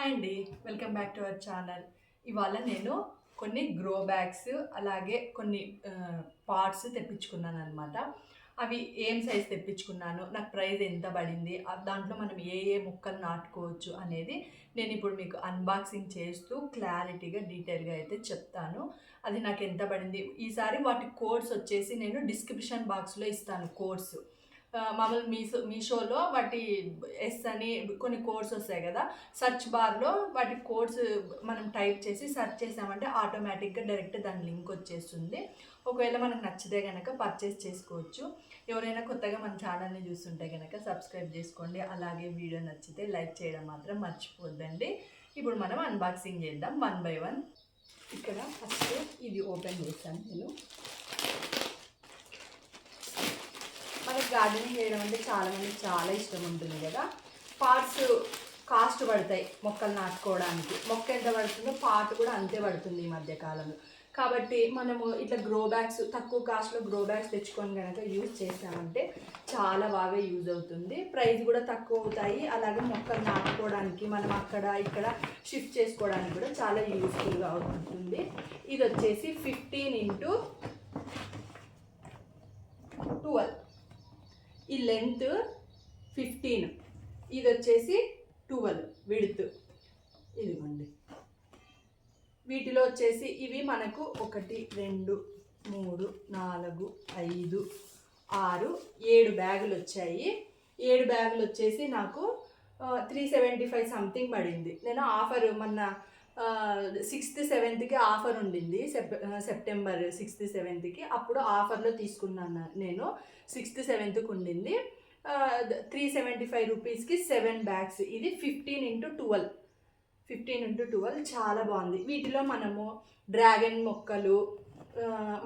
Hi అండి. Welcome back to our channel. ఇవాళ నేను కొన్ని గ్రో బ్యాగ్స్ అలాగే కొన్ని పార్ట్స్ తెప్పించుకున్నాను అనమాట అవి ఏం సైజ్ తెప్పించుకున్నాను నాకు ప్రైస్ ఎంత పడింది దాంట్లో మనం ఏ ఏ మొక్కలు నాటుకోవచ్చు అనేది నేను ఇప్పుడు మీకు అన్బాక్సింగ్ చేస్తూ క్లారిటీగా డీటెయిల్గా అయితే చెప్తాను. అది నాకు ఎంత పడింది? ఈసారి వాటి కోడ్స్ వచ్చేసి నేను డిస్క్రిప్షన్ బాక్స్లో ఇస్తాను కోడ్స్. మామూలు మీషో మీషోలో వాటి ఎస్ అని కొన్ని కోడ్స్ వస్తాయి కదా. సర్చ్ బార్లో వాటి కోడ్స్ మనం టైప్ చేసి సెర్చ్ చేసామంటే ఆటోమేటిక్గా డైరెక్ట్ దాని లింక్ వచ్చేస్తుంది. ఒకవేళ మనకు నచ్చితే కనుక పర్చేస్ చేసుకోవచ్చు. ఎవరైనా కొత్తగా మన ఛానల్ని చూస్తుంటే కనుక సబ్స్క్రైబ్ చేసుకోండి. అలాగే వీడియో నచ్చితే లైక్ చేయడం మాత్రం మర్చిపోద్దండి. ఇప్పుడు మనం అన్బాక్సింగ్ చేద్దాం. వన్ బై వన్ ఇక్కడ ఫస్ట్ ఇది ఓపెన్ చేస్తాను నేను మనకి గార్డెనింగ్ చేయడం అంటే చాలా మందికి చాలా ఇష్టం ఉంటుంది కదా. పార్ట్స్ కాస్ట్ పడతాయి మొక్కలు నాటుకోవడానికి. మొక్క ఎంత పడుతుందో పార్ట్ కూడా అంతే పడుతుంది ఈ మధ్య కాలంలో. కాబట్టి మనము ఇట్లా గ్రో బ్యాగ్స్ తక్కువ కాస్ట్లో గ్రో బ్యాగ్స్ తెచ్చుకొని కనుక యూజ్ చేసామంటే చాలా బాగా యూజ్ అవుతుంది. ప్రైస్ కూడా తక్కువ అవుతాయి. అలాగే మొక్కలు నాటుకోవడానికి మనం అక్కడ ఇక్కడ షిఫ్ట్ చేసుకోవడానికి కూడా చాలా యూస్ఫుల్గా ఉంటుంది. ఇది వచ్చేసి ఫిఫ్టీన్ ఇంటూ ట్వెల్వ్ ఈ లెంత్ ఫిఫ్టీన్ ఇది వచ్చేసి ట్వెల్వ్ విడుత్ ఇదిగోండి. వీటిలో వచ్చేసి ఇవి మనకు ఒకటి రెండు మూడు నాలుగు ఐదు ఆరు ఏడు బ్యాగులు వచ్చాయి. ఏడు బ్యాగులు వచ్చేసి నాకు త్రీ సెవెంటీ ఫైవ్ సంథింగ్ పడింది. నేను ఆఫర్ మొన్న సిక్స్త్ సెవెంత్కి ఆఫర్ ఉండింది. సెప్ సెప్టెంబర్ సిక్స్త్ సెవెంత్కి అప్పుడు ఆఫర్లో తీసుకున్నాను నేను. సిక్స్త్ సెవెంత్కి ఉండింది. త్రీ సెవెంటీ ఫైవ్ రూపీస్కి సెవెన్ బ్యాగ్స్ ఇది fifteen into twelve fifteen into twelve చాలా బాగుంది. వీటిలో మనము డ్రాగన్ మొక్కలు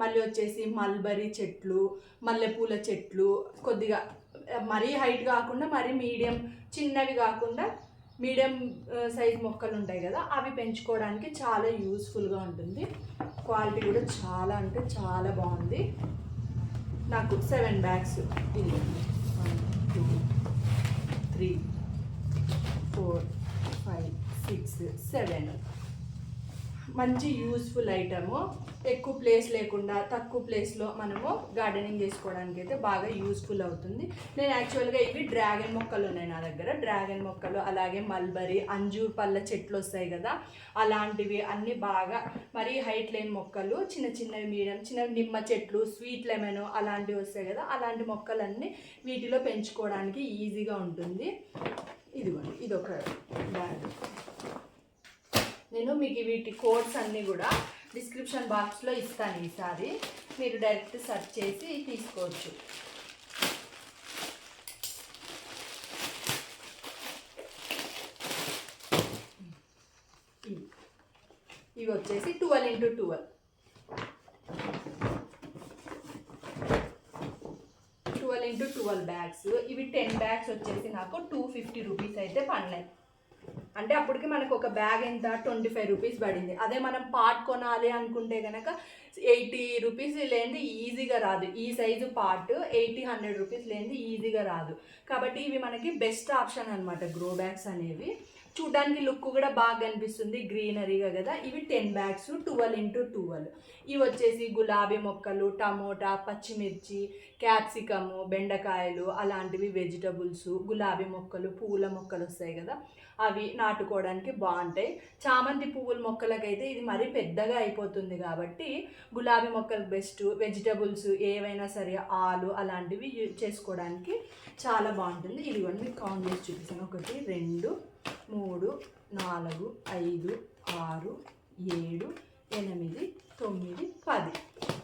మళ్ళీ వచ్చేసి మల్బరీ చెట్లు మల్లెపూల చెట్లు కొద్దిగా మరీ హైట్ కాకుండా మరీ మీడియం చిన్నవి కాకుండా మీడియం సైజ్ మొక్కలు ఉంటాయి కదా అవి పెంచుకోవడానికి చాలా యూస్ఫుల్గా ఉంటుంది. క్వాలిటీ కూడా చాలా అంటే చాలా బాగుంది. నాకు సెవెన్ బ్యాగ్స్ ఇది one two three four five six seven. మంచి యూస్ఫుల్ ఐటము ఎక్కువ ప్లేస్ లేకుండా తక్కువ ప్లేస్లో మనము గార్డెనింగ్ చేసుకోవడానికి అయితే బాగా యూస్ఫుల్ అవుతుంది. నేను యాక్చువల్గా ఇవి డ్రాగన్ మొక్కలు ఉన్నాయి నా దగ్గర. డ్రాగన్ మొక్కలు అలాగే మల్బరీ అంజూర్ పళ్ళ చెట్లు వస్తాయి కదా. అలాంటివి అన్నీ బాగా మరీ హైట్ లేని మొక్కలు చిన్న చిన్నవి మీడియం చిన్న నిమ్మ చెట్లు స్వీట్ లెమన్ అలాంటివి వస్తాయి కదా. అలాంటి మొక్కలన్నీ వీటిలో పెంచుకోవడానికి ఈజీగా ఉంటుంది. ఇదిగోండి ఇదొక బ్యాగ్ నేను మీకు వీటి కోడ్స్ అన్నీ కూడా డిస్క్రిప్షన్ బాక్స్లో ఇస్తాను ఈసారి. మీరు డైరెక్ట్ సెర్చ్ చేసి తీసుకోవచ్చు. ఇవి వచ్చేసి twelve into twelve twelve into twelve bags ఇవి టెన్ బ్యాగ్స్ వచ్చేసి నాకు టూ ఫిఫ్టీ రూపీస్ అయితే పడినాయి అంటే అప్పటికి మనకు ఒక బ్యాగ్ ఎంత? ట్వంటీ ఫైవ్ రూపీస్ పడింది. అదే మనం పార్ట్ కొనాలి అనుకుంటే కనుక ఎయిటీ రూపీస్ లేనిది ఈజీగా రాదు. ఈ size part eighty hundred rupees లేనిది ఈజీగా రాదు. కాబట్టి ఇవి మనకి బెస్ట్ ఆప్షన్ అనమాట గ్రో బ్యాగ్స్ అనేవి. చూడడానికి లుక్ కూడా బాగా కనిపిస్తుంది గ్రీనరీగా కదా. ఇవి ten bags twelve into twelve ఇవి వచ్చేసి గులాబీ మొక్కలు టమోటా పచ్చిమిర్చి క్యాప్సికము బెండకాయలు అలాంటివి వెజిటబుల్స్ గులాబీ మొక్కలు పువ్వుల మొక్కలు వస్తాయి కదా. అవి నాటుకోవడానికి బాగుంటాయి. చామంతి పువ్వుల మొక్కలకైతే ఇది మరీ పెద్దగా అయిపోతుంది కాబట్టి గులాబీ మొక్కలు బెస్ట్ వెజిటబుల్స్ ఏవైనా సరే ఆలు అలాంటివి చేసుకోవడానికి చాలా బాగుంటుంది. ఇదిగోండి మీకు కౌంట్ చేసి చూపిస్తాను. ఒకటి రెండు మూడు నాలుగు ఐదు ఆరు ఏడు ఎనిమిది తొమ్మిది పది.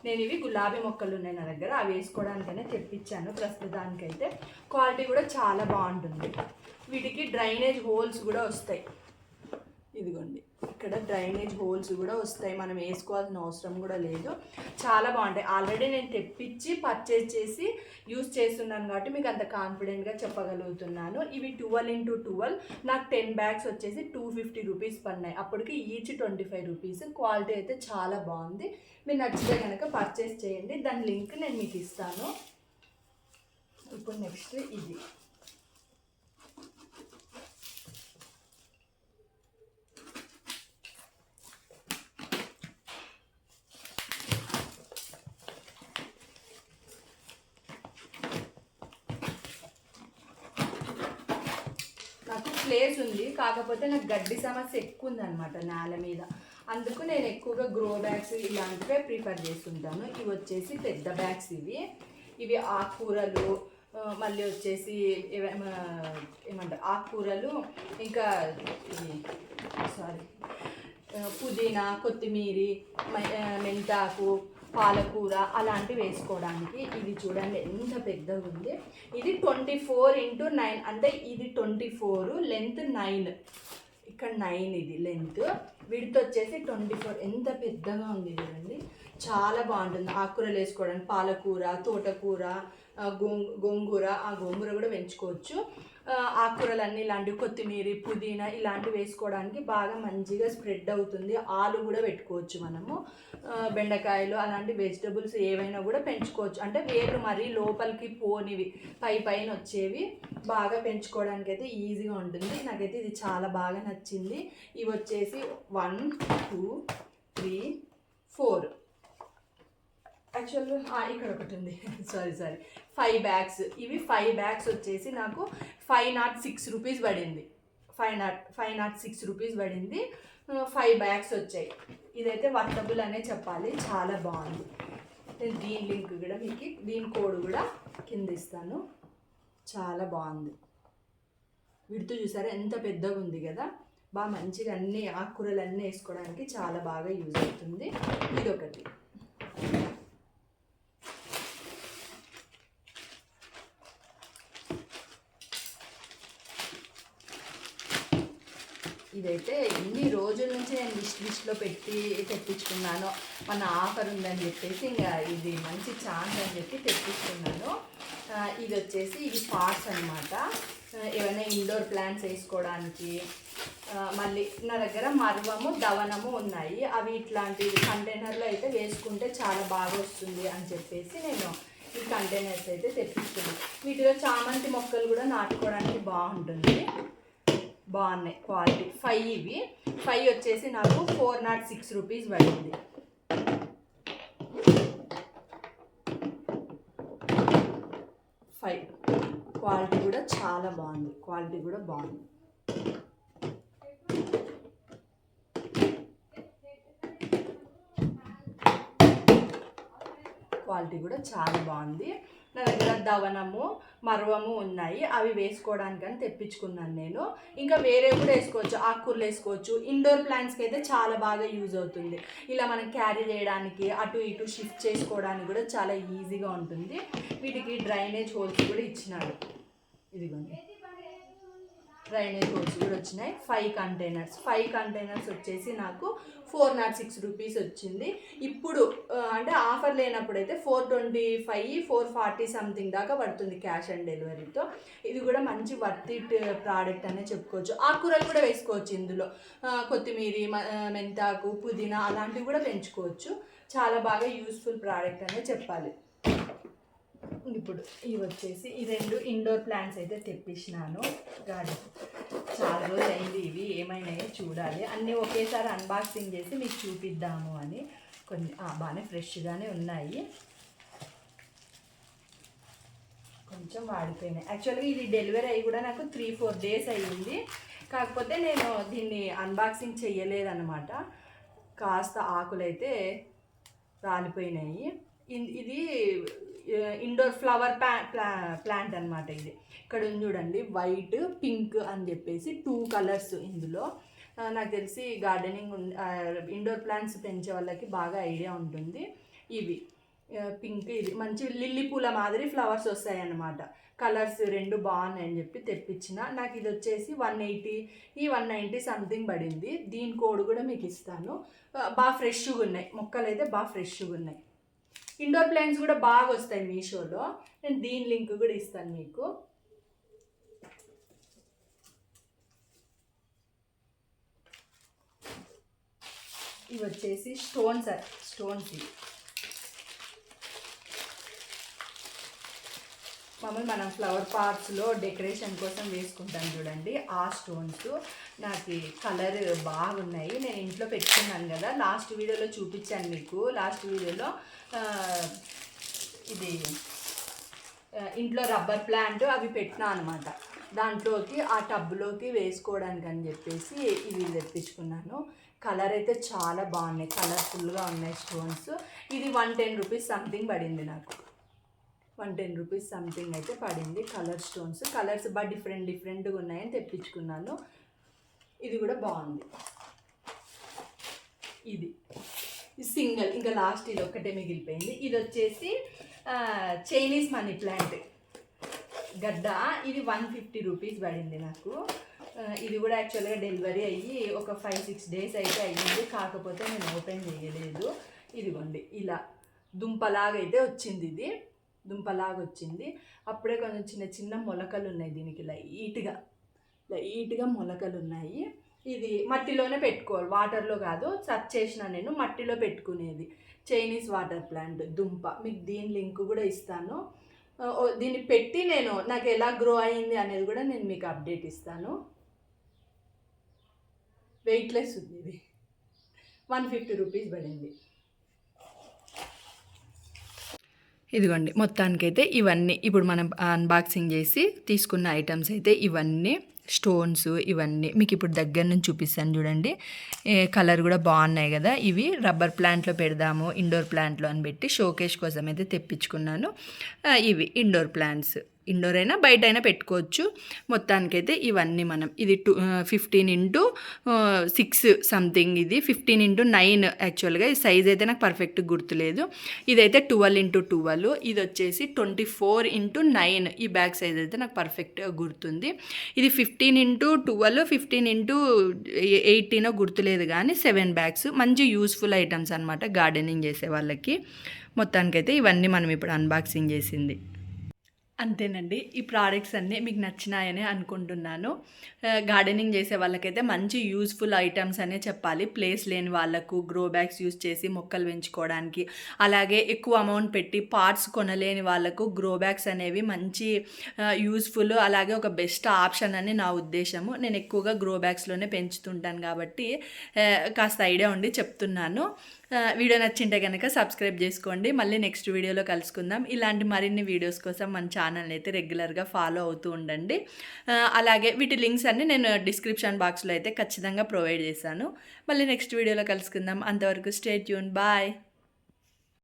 నేను ఇవి గులాబీ మొక్కలు ఉన్నాయి నా దగ్గర. అవి వేసుకోవడానికైనా తెప్పించాను. ప్రస్తుతానికైతే క్వాలిటీ కూడా చాలా బాగుంటుంది. వీటికి డ్రైనేజ్ హోల్స్ కూడా వస్తాయి. ఇదిగోండి. ఇక్కడ డ్రైనేజ్ హోల్స్ కూడా వస్తాయి. మనం వేసుకోవాల్సిన అవసరం కూడా లేదు. చాలా బాగుంటాయి. ఆల్రెడీ నేను తెప్పించి పర్చేజ్ చేసి యూస్ చేస్తున్నాను కాబట్టి మీకు అంత కాన్ఫిడెంట్గా చెప్పగలుగుతున్నాను. ఇవి ట్వెల్వ్ ఇంటూ ట్వెల్వ్ నాకు టెన్ బ్యాగ్స్ వచ్చేసి టూ ఫిఫ్టీ రూపీస్ పడినాయి. అప్పటికి each twenty five rupees quality అయితే చాలా బాగుంది. మీరు నచ్చితే కనుక పర్చేస్ చేయండి. దాని లింక్ నేను మీకు ఇస్తాను. ఇప్పుడు నెక్స్ట్ ఇది. ప్లేస్ ఉంది. కాకపోతే నాకు గడ్డి సమస్య ఎక్కువ ఉందన్నమాట నేల మీద. అందుకు నేను ఎక్కువగా గ్రో బ్యాగ్స్ ఇలాంటివే ప్రిఫర్ చేస్తుంటాను. ఇవి వచ్చేసి పెద్ద బ్యాగ్స్ ఇవి. ఇవి ఆకుకూరలు మళ్ళీ వచ్చేసి ఏమంటారు? ఆకుకూరలు ఇంకా సారీ పుదీనా కొత్తిమీరి మెంతాకు పాలకూర అలాంటివి వేసుకోవడానికి. ఇది చూడండి ఎంత పెద్దగా ఉంది. ఇది ట్వంటీ ఫోర్ ఇంటూ నైన్ అంటే ఇది ట్వంటీ ఫోర్ లెంత్ నైన్. ఇక్కడ నైన్ ఇది లెంత్ విడత్ వచ్చేసి ట్వంటీ ఫోర్. ఎంత పెద్దగా ఉంది చూడండి. చాలా బాగుంటుంది. ఆకుకూరలు వేసుకోవడానికి పాలకూర తోటకూర గోంగూర ఆ గోంగూర కూడా పెంచుకోవచ్చు. ఆకుకూరలన్నీ ఇలాంటివి కొత్తిమీర పుదీనా ఇలాంటివి వేసుకోవడానికి బాగా మంచిగా స్ప్రెడ్ అవుతుంది. ఆలు కూడా పెట్టుకోవచ్చు మనము. బెండకాయలు అలాంటి వెజిటబుల్స్ ఏవైనా కూడా పెంచుకోవచ్చు. అంటే వేర్లు మరీ లోపలికి పోనివి పై పైన వచ్చేవి బాగా పెంచుకోవడానికి అయితే ఈజీగా ఉంటుంది. నాకైతే ఇది చాలా బాగా నచ్చింది. ఇవి వచ్చేసి వన్ టూ త్రీ ఫోర్. యాక్చువల్గా ఇక్కడ ఒకటి ఉంది సారీ సారీ ఫైవ్ బ్యాగ్స్ ఇవి ఫైవ్ బ్యాగ్స్ వచ్చేసి నాకు ఫైవ్ నాట్ సిక్స్ రూపీస్ పడింది. Five nought five nought six rupees పడింది. ఫైవ్ బ్యాగ్స్ వచ్చాయి. ఇదైతే వర్తబుల్ అనే చెప్పాలి. చాలా బాగుంది. నేను దీని లింక్ కూడా మీకు దీని కోడ్ కూడా కింద ఇస్తాను. చాలా బాగుంది. విడుతూ చూసారా? ఎంత పెద్దగా ఉంది కదా? బాగా మంచిగా అన్ని ఆకుకూరలు అన్నీ వేసుకోవడానికి చాలా బాగా యూజ్ అవుతుంది. ఇదొకటి. ఇదైతే ఎన్ని రోజుల నుంచి నేను లిస్ట్ లిస్ట్లో పెట్టి తెప్పించుకున్నాను. మన ఆఫర్ ఉందని చెప్పేసి ఇంకా ఇది మంచి ఛాన్స్ అని చెప్పి తెప్పించుకున్నాను. ఇది వచ్చేసి ఇది పార్ట్స్ అనమాట ఏమైనా ఇండోర్ ప్లాంట్స్ వేసుకోవడానికి మళ్ళీ నా దగ్గర మర్వము దవనము ఉన్నాయి. అవి ఇట్లాంటి కంటైనర్లో అయితే వేసుకుంటే చాలా బాగా వస్తుంది అని చెప్పేసి నేను ఈ కంటైనర్స్ అయితే తెప్పించుకున్నాను. వీటిలో చామంతి మొక్కలు కూడా నాటుకోవడానికి బాగుంటుంది. బాగున్నాయి క్వాలిటీ. ఫైవ్ ఇవి. ఫైవ్ వచ్చేసి నాకు ఫోర్ నాట్ సిక్స్ రూపీస్ పడింది. ఫైవ్ క్వాలిటీ కూడా చాలా బాగుంది. క్వాలిటీ కూడా బాగుంది. క్వాలిటీ కూడా చాలా బాగుంది. నా దగ్గర దవనము మరవము ఉన్నాయి. అవి వేసుకోవడానికని తెప్పించుకున్నాను నేను. ఇంకా వేరే కూడా వేసుకోవచ్చు. ఆకుకూరలు వేసుకోవచ్చు. ఇండోర్ ప్లాంట్స్కి అయితే చాలా బాగా యూజ్ అవుతుంది. ఇలా మనం క్యారీ చేయడానికి అటు ఇటు షిఫ్ట్ చేసుకోవడానికి కూడా చాలా ఈజీగా ఉంటుంది. వీటికి డ్రైనేజ్ హోల్స్ కూడా ఇచ్చినాడు. ఇదిగోండి. డ్రైనేజ్ హోల్స్ కూడా వచ్చినాయి. ఫైవ్ కంటైనర్స్ ఫైవ్ కంటైనర్స్ వచ్చేసి నాకు ఫోర్ నాట్ సిక్స్ రూపీస్ వచ్చింది. ఇప్పుడు అంటే ఆఫర్ లేనప్పుడు అయితే four twenty five four forty something దాకా పడుతుంది క్యాష్ ఆన్ డెలివరీతో ఇది కూడా మంచి వర్త్ ఇట్ ప్రోడక్ట్ అనే చెప్పుకోవచ్చు. ఆకుకూరలు కూడా వేసుకోవచ్చు ఇందులో. కొత్తిమీర మెంతాకు పుదీనా అలాంటివి కూడా పెంచుకోవచ్చు. చాలా బాగా యూస్ఫుల్ ప్రోడక్ట్ అనే చెప్పాలి. ఇప్పుడు ఇవి వచ్చేసి ఈ రెండు ఇండోర్ ప్లాంట్స్ అయితే తెప్పించినాను. గార్డెన్ చాలా రోజులు అయింది ఇవి ఏమైనాయో చూడాలి. అన్నీ ఒకేసారి అన్బాక్సింగ్ చేసి మీకు చూపిద్దాము అని కొన్ని బాగానే ఫ్రెష్గానే ఉన్నాయి. కొంచెం వాడిపోయినాయి. యాక్చువల్గా ఇది డెలివరీ అయ్యి కూడా నాకు త్రీ ఫోర్ డేస్ అయ్యింది. కాకపోతే నేను దీన్ని అన్బాక్సింగ్ చేయలేదన్నమాట కాస్త ఆకులైతే రాలిపోయినాయి. ఇది ఇండోర్ ఫ్లవర్ ప్లా ప్లా ప్లాంట్ అనమాట ఇది. ఇక్కడ ఉంది చూడండి వైట్ పింక్ అని చెప్పేసి టూ కలర్స్ ఇందులో. నాకు తెలిసి గార్డెనింగ్ ఇండోర్ ప్లాంట్స్ పెంచే వాళ్ళకి బాగా ఐడియా ఉంటుంది. ఇవి పింక్ ఇది మంచి లిల్లీ పూల మాదిరి ఫ్లవర్స్ వస్తాయి అన్నమాట కలర్స్ రెండు బాగున్నాయని చెప్పి తెప్పించిన. నాకు ఇది వచ్చేసి వన్ ఎయిటీ ఈ వన్ నైంటీ సంథింగ్ పడింది. దీని కోడ్ కూడా మీకు ఇస్తాను. బాగా ఫ్రెష్గా ఉన్నాయి మొక్కలు అయితే బాగా ఫ్రెష్గా ఉన్నాయి. ఇండోర్ ప్లాంట్స్ కూడా బాగా వస్తాయి మీషోలో. నేను దీని లింక్ కూడా ఇస్తాను మీకు. ఇవి వచ్చేసి స్టోన్స్ స్టోన్స్ ఇవి. మామూలు మనం ఫ్లవర్ పార్ట్స్లో డెకరేషన్ కోసం వేసుకుంటాం చూడండి. ఆ స్టోన్స్ నాకు కలర్ బాగున్నాయి. నేను ఇంట్లో పెట్టుకున్నాను కదా. లాస్ట్ వీడియోలో చూపించాను మీకు. లాస్ట్ వీడియోలో ఇది ఇంట్లో రబ్బర్ ప్లాంట్ అవి పెట్టినా అనమాట దాంట్లోకి ఆ టబ్లోకి వేసుకోవడానికి అని చెప్పేసి ఇవి తెప్పించుకున్నాను. కలర్ అయితే చాలా బాగున్నాయి. కలర్ఫుల్గా ఉన్నాయి స్టోన్స్ ఇది వన్ టెన్ రూపీస్ సంథింగ్ పడింది నాకు. వన్ టెన్ రూపీస్ సంథింగ్ అయితే పడింది. కలర్ స్టోన్స్ కలర్స్ బాగా డిఫరెంట్ డిఫరెంట్గా ఉన్నాయని తెప్పించుకున్నాను. ఇది కూడా బాగుంది. ఇది. సింగిల్ ఇంకా లాస్ట్ ఇది ఒక్కటే మిగిలిపోయింది. ఇది వచ్చేసి చైనీస్ మనీ ప్లాంట్ గడ్డ ఇది వన్ ఫిఫ్టీ రూపీస్ పడింది నాకు. ఇది కూడా యాక్చువల్గా డెలివరీ అయ్యి ఒక ఫైవ్ సిక్స్ డేస్ అయితే అయ్యింది. కాకపోతే నేను ఓపెన్ చేయలేదు. ఇదిగోండి ఇలా దుంపలాగైతే అయితే వచ్చింది ఇది. దుంపలాగా వచ్చింది అప్పుడే కొంచెం చిన్న చిన్న మొలకలు ఉన్నాయి దీనికి లైట్గా. లైట్గా మొలకలు ఉన్నాయి ఇది మట్టిలోనే పెట్టుకోవాలి. వాటర్లో కాదు సర్చ్ చేసిన నేను మట్టిలో పెట్టుకునేది. చైనీస్ వాటర్ ప్లాంట్ దుంప. మీకు దీని లింక్ కూడా ఇస్తాను. ఓ, దీన్ని పెట్టి నేను నాకు ఎలా గ్రో అయింది అనేది కూడా నేను మీకు అప్డేట్ ఇస్తాను. వెయిట్లెస్ ఉంది ఇది. వన్ ఫిఫ్టీ రూపీస్ పడింది. ఇదిగోండి మొత్తానికైతే ఇవన్నీ ఇప్పుడు మనం అన్బాక్సింగ్ చేసి తీసుకున్న ఐటమ్స్ అయితే ఇవన్నీ స్టోన్స్ ఇవన్నీ మీకు ఇప్పుడు దగ్గర నుంచి చూపిస్తాను చూడండి. కలర్ కూడా బాగున్నాయి కదా. ఇవి రబ్బర్ ప్లాంట్లో పెడదాము ఇండోర్ ప్లాంట్లో అని పెట్టి షోకేష్ కోసం అయితే తెప్పించుకున్నాను. ఇవి ఇండోర్ ప్లాంట్స్ ఇండోర్ అయినా బయట అయినా పెట్టుకోవచ్చు. మొత్తానికైతే ఇవన్నీ మనం ఇది two fifteen into six something ఇది. ఫిఫ్టీన్ ఇంటూ నైన్ యాక్చువల్గా ఈ సైజ్ అయితే నాకు పర్ఫెక్ట్ గుర్తులేదు. ఇదైతే ట్వెల్వ్ ఇంటూ ట్వెల్వ్ ఇది వచ్చేసి ట్వంటీ ఫోర్ ఇంటూ నైన్ ఈ బ్యాగ్ సైజ్ అయితే నాకు పర్ఫెక్ట్గా గుర్తుంది. ఇది fifteen into twelve fifteen into ఎయిటీనో గుర్తులేదు కానీ సెవెన్ బ్యాగ్స్ మంచి యూస్ఫుల్ ఐటమ్స్ అనమాట గార్డెనింగ్ చేసే వాళ్ళకి. మొత్తానికైతే ఇవన్నీ మనం ఇప్పుడు అన్బాక్సింగ్ చేసింది. అంతేనండి. ఈ ప్రోడక్ట్స్ అన్నీ మీకు నచ్చినాయని అనుకుంటున్నాను. గార్డెనింగ్ చేసే వాళ్ళకైతే మంచి యూస్ఫుల్ ఐటమ్స్ అనే చెప్పాలి. ప్లేస్ లేని వాళ్ళకు గ్రో బ్యాగ్స్ యూస్ చేసి మొక్కలు పెంచుకోవడానికి. అలాగే ఎక్కువ అమౌంట్ పెట్టి పార్ట్స్ కొనలేని వాళ్ళకు గ్రో బ్యాగ్స్ అనేవి మంచి యూస్ఫుల్ అలాగే ఒక బెస్ట్ ఆప్షన్ అని నా ఉద్దేశము. నేను ఎక్కువగా గ్రో బ్యాగ్స్లోనే పెంచుతుంటాను కాబట్టి కాస్త ఐడియా ఉండి చెప్తున్నాను. వీడియో నచ్చింటే కనుక సబ్స్క్రైబ్ చేసుకోండి. మళ్ళీ నెక్స్ట్ వీడియోలో కలుసుకుందాం. ఇలాంటి మరిన్ని వీడియోస్ కోసం మన ఛానల్ని అయితే రెగ్యులర్గా ఫాలో అవుతూ ఉండండి. అలాగే వీటి లింక్స్ అన్నీ నేను డిస్క్రిప్షన్ బాక్స్లో అయితే ఖచ్చితంగా ప్రొవైడ్ చేశాను. మళ్ళీ నెక్స్ట్ వీడియోలో కలుసుకుందాం. అంతవరకు స్టే ట్యూన్ బాయ్.